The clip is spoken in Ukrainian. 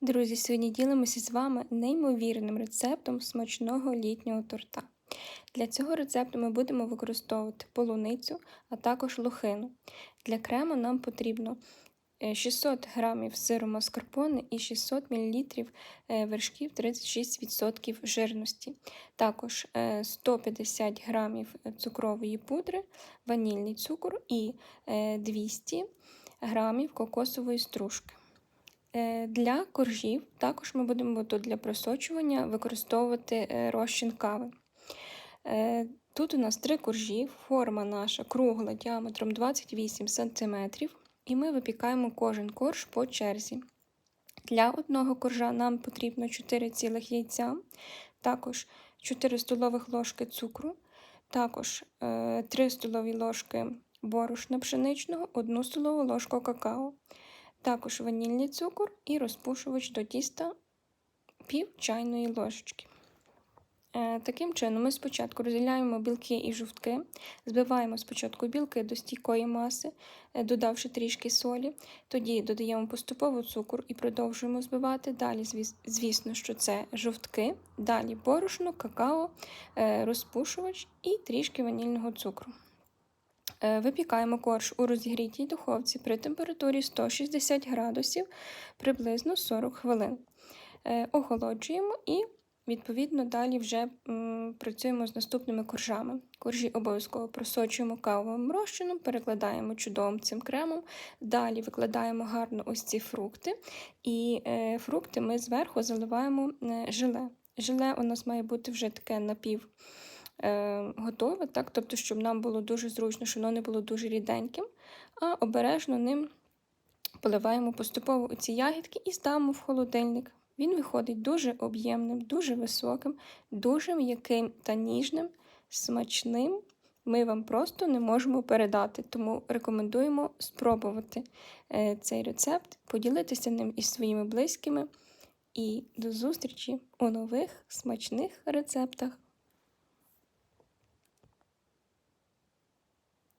Друзі, сьогодні ділимося з вами неймовірним рецептом смачного літнього торта. Для цього рецепту ми будемо використовувати полуницю, а також лохину. Для крему нам потрібно е, 600 г сиру маскарпоне і 600 мл е, вершків 36% жирності. Також е, 150 г цукрової пудри, ванільний цукор і е, 200 г кокосової стружки. Е, Для коржів також ми будемо для просочування використовувати е, розчин кави. Е, Тут у нас три коржі, форма наша кругла діаметром 28 см, і ми випікаємо кожен корж по черзі. Для одного коржа нам потрібно 4 цілих яйця, також 4 столових ложки цукру, також 3 столові ложки борошна пшеничного, 1 столову ложку какао також ванільний цукор і розпушувач до тіста пів чайної ложечки. Е, Таким чином, ми спочатку розділяємо білки і жовтки, збиваємо спочатку білки до стійкої маси, е, додавши трішки солі, тоді додаємо поступово цукор і продовжуємо збивати. Далі, звісно, що це жовтки, далі борошно, какао, е, розпушувач і трішки ванільного цукру. Е, випікаємо корж у розігрітій духовці при температурі 160 градусів приблизно 40 хвилин. Е, охолоджуємо і, відповідно, далі вже працюємо з наступними коржами. Коржі обов'язково просочуємо кавовим розчином, перекладаємо чудовим цим кремом. Далі викладаємо гарно ось ці фрукти, і е, фрукти ми зверху заливаємо желе. Желе у нас має бути вже таке напів готове, так? тобто, щоб нам було дуже зручно, щоб воно не було дуже ріденьким, а обережно ним поливаємо поступово ці ягідки і ставимо в холодильник. Він виходить дуже об'ємним, дуже високим, дуже м'яким та ніжним, смачним. Ми вам просто не можемо передати, тому рекомендуємо спробувати е, цей рецепт, поділитися ним із своїми близькими. І до зустрічі у нових смачних рецептах.